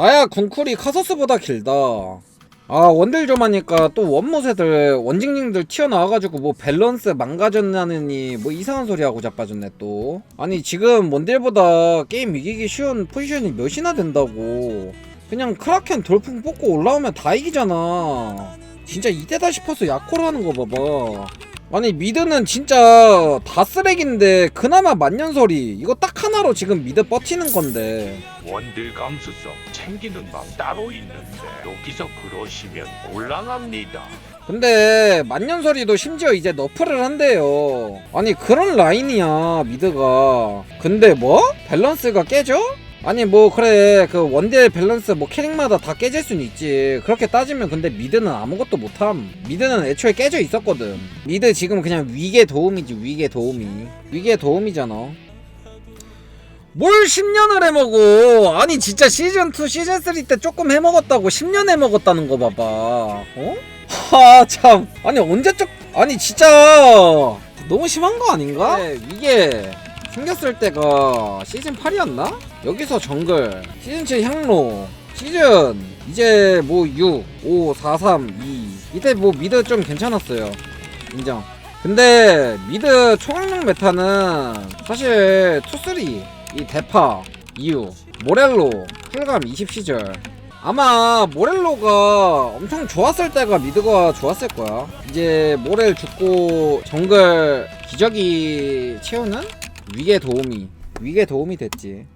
다야 궁쿨이 카서스보다 길다. 아 원딜 좀 하니까 또 원모세들 원징징들 튀어나와가지고 뭐 밸런스 망가졌냐느니 뭐 이상한 소리 하고 자빠졌네 또. 아니 지금 원딜보다 게임 이기기 쉬운 포지션이 몇이나 된다고. 그냥 크라켄 돌풍 뽑고 올라오면 다 이기잖아. 진짜 이때다 싶어서 약콜 하는 거 봐봐 아니 미드는 진짜 다 쓰레기인데 그나마 만년설이 이거 딱 하나로 지금 미드 버티는 건데 원딜 감수성 챙기는 방 따로 있는데 여기서 그러시면 곤란합니다. 근데 만년설이도 심지어 이제 너프를 한대요 아니 그런 라인이야 미드가 근데 뭐? 밸런스가 깨져? 아니 뭐 그래. 그 원딜 밸런스 뭐 캐릭마다 다 깨질 수는 있지. 그렇게 따지면 근데 미드는 아무것도 못함. 미드는 애초에 깨져 있었거든. 미드 지금 그냥 위계 도움이지 위계 도움이. 위계 도움이잖아. 뭘 10년을 해먹어? 아니 진짜 시즌2 시즌3 때 조금 해먹었다고 10년 해먹었다는 거 봐봐. 어? 하 참. 아니 언제적 아니 진짜. 너무 심한 거 아닌가? 네, 이게 생겼을 때가 시즌 8이었나? 여기서 정글. 시즌 7 향로. 시즌 이제 뭐 6, 5, 4, 3, 2 이때 뭐 미드 좀 괜찮았어요. 인정. 근데 미드 총학력 메타는 사실 투3 이 대파 이유 모렐로 풀감 20시절. 아마 모렐로가 엄청 좋았을 때가 미드가 좋았을 거야. 이제 모렐 죽고 정글 기저귀 채우는 위계 도움이 위계 도움이 됐지